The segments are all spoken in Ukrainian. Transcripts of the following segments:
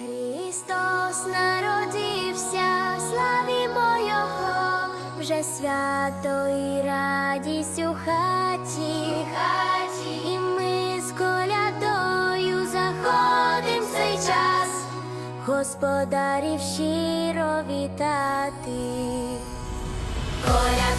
Христос народився, славімо Його, вже свято і радість у хаті, хаті, і ми з колядою заходим в цей час, господарів щиро вітати. Коляд,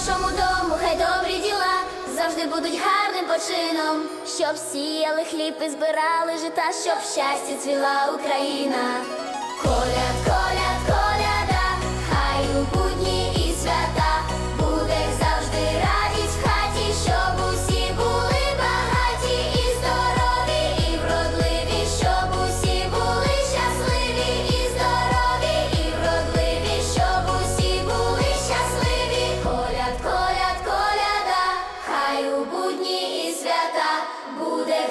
Мир вашому дому, хай добрі діла завжди будуть гарним почином, щоб сіяли хліб і збирали жита, щоб щастя цвіла Україна.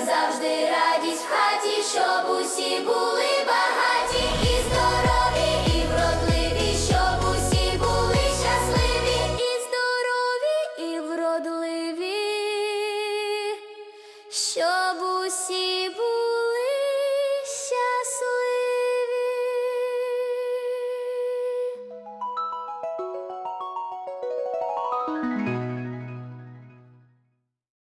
Завжди радість в хаті, щоб усі були багаті і здорові, і вродливі, щоб усі були щасливі, і здорові, і вродливі, щоб усі були.